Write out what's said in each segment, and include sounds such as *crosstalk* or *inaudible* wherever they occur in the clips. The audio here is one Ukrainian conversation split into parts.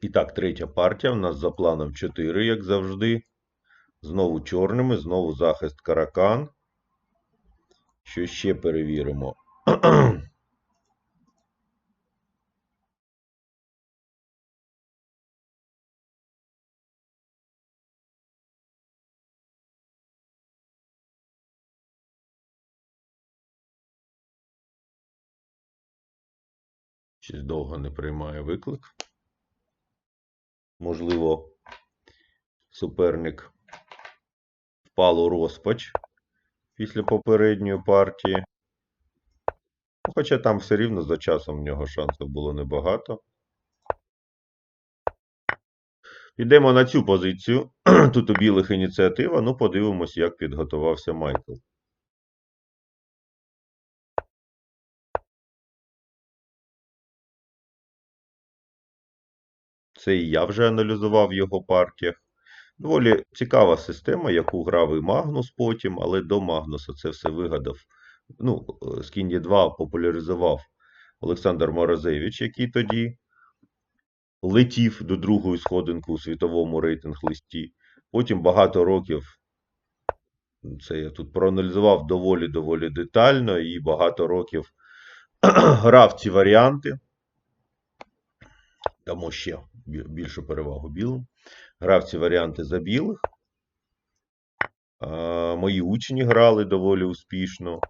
І так, третя партія. У нас за планом 4, як завжди. Знову чорними, знову захист каракан. Що ще перевіримо? Щось довго не приймає виклик. Можливо, суперник впав у розпач після попередньої партії. Ну, Хоча там все рівно за часом в нього шансів було небагато. Підемо на цю позицію. *clears throat* Тут у білих ініціатива. Ну, подивимось, як підготувався Майкл. Це і я вже аналізував в його партіях. Доволі цікава система, яку грав і Магнус потім, але до Магнуса це все вигадав. Ну, з Кінді 2 популяризував Олександр Морозевич, який тоді летів до другої сходинки у світовому рейтинг-листі. Потім багато років, це я тут проаналізував доволі-доволі детально, і багато років *clears throat* грав ці варіанти. Дамо ще більшу перевагу білим. Грав ці варіанти за білих. Мої учні грали доволі успішно.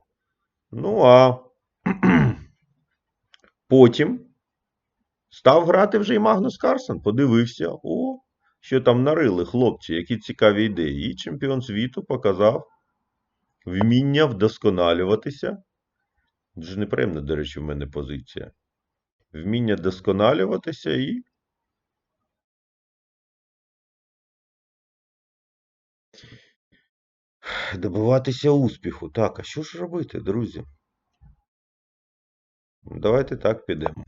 Ну а *clears throat* потім став грати вже і Магнус Карсен. Подивився, о, що там нарили хлопці, які цікаві ідеї. І чемпіон світу показав вміння вдосконалюватися. Дуже неприємна, до речі, в мене позиція. Вміння вдосконалюватися і добиватися успіху. Так, а що ж робити, друзі? Ну, Давайте так підемо.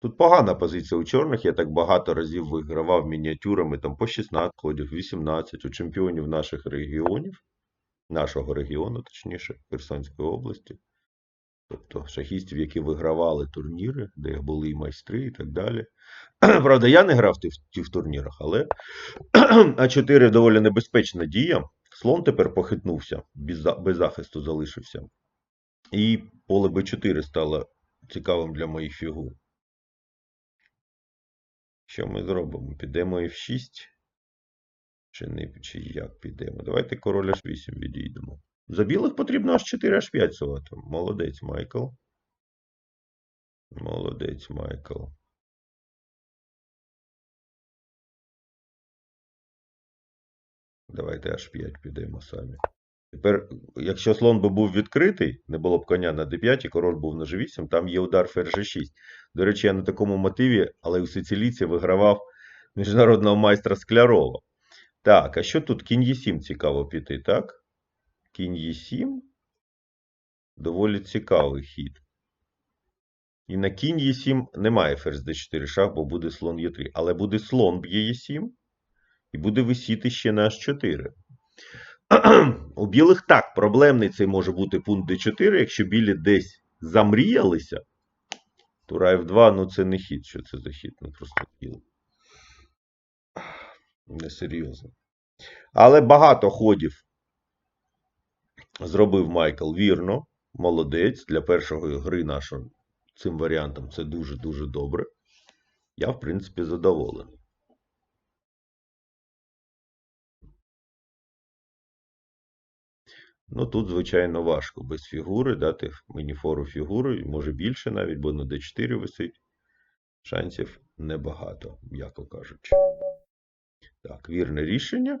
Тут погана позиція у чорних. Я так багато разів вигравав мініатюрами там по 16 ходів, 18 у чемпіонів наших регіонів, нашого регіону, точніше, Херсонської області. Тобто шахістів, які вигравали турніри, де були і майстри і так далі. *clears throat* Правда, я не грав в тих, тих турнірах, але *clears throat* А4 доволі небезпечна дія. Слон тепер похитнувся, без, за- без захисту залишився. І поле Б4 стало цікавим для моїх фігур. Що ми зробимо? Підемо F6? Чи не чи як підемо? Давайте король H8 відійдемо. За білих потрібно аж 4 H5 сувати. Молодець, Майкл. Молодець, Майкл. Давайте H5 підемо самі. Тепер, якщо слон би був відкритий, не було б коня на d5, і король був на g8, там є удар ферзь g6. До речі, я на такому мотиві, але у сицилійці вигравав міжнародного майстра Склярова. Так, а що тут? Кінь Е7 цікаво піти, так? Кінь Е7. Доволі цікавий хід. І на кінь Е7 немає ферзь d4 шах, бо буде слон Е3. Але буде слон б'є Е7 і буде висіти ще на H4. *clears throat* У білих так, проблемний цей може бути пункт d4, якщо білі десь замріялися. Тура F2, ну це не хід. Що це за хід? Ну просто кіл. Несерйозно. Але багато ходів зробив Майкл вірно. Молодець. Для першої гри нашого цим варіантом це дуже-дуже добре. Я, в принципі, задоволений. Ну, тут, звичайно, важко без фігури дати мені фору фігури, може більше навіть, бо на d4 висить. Шансів небагато, м'яко кажучи. Так, вірне рішення.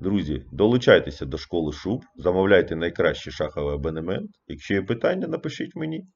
Друзі, долучайтеся до школи шуб, замовляйте найкращий шаховий абонемент. Якщо є питання, напишіть мені.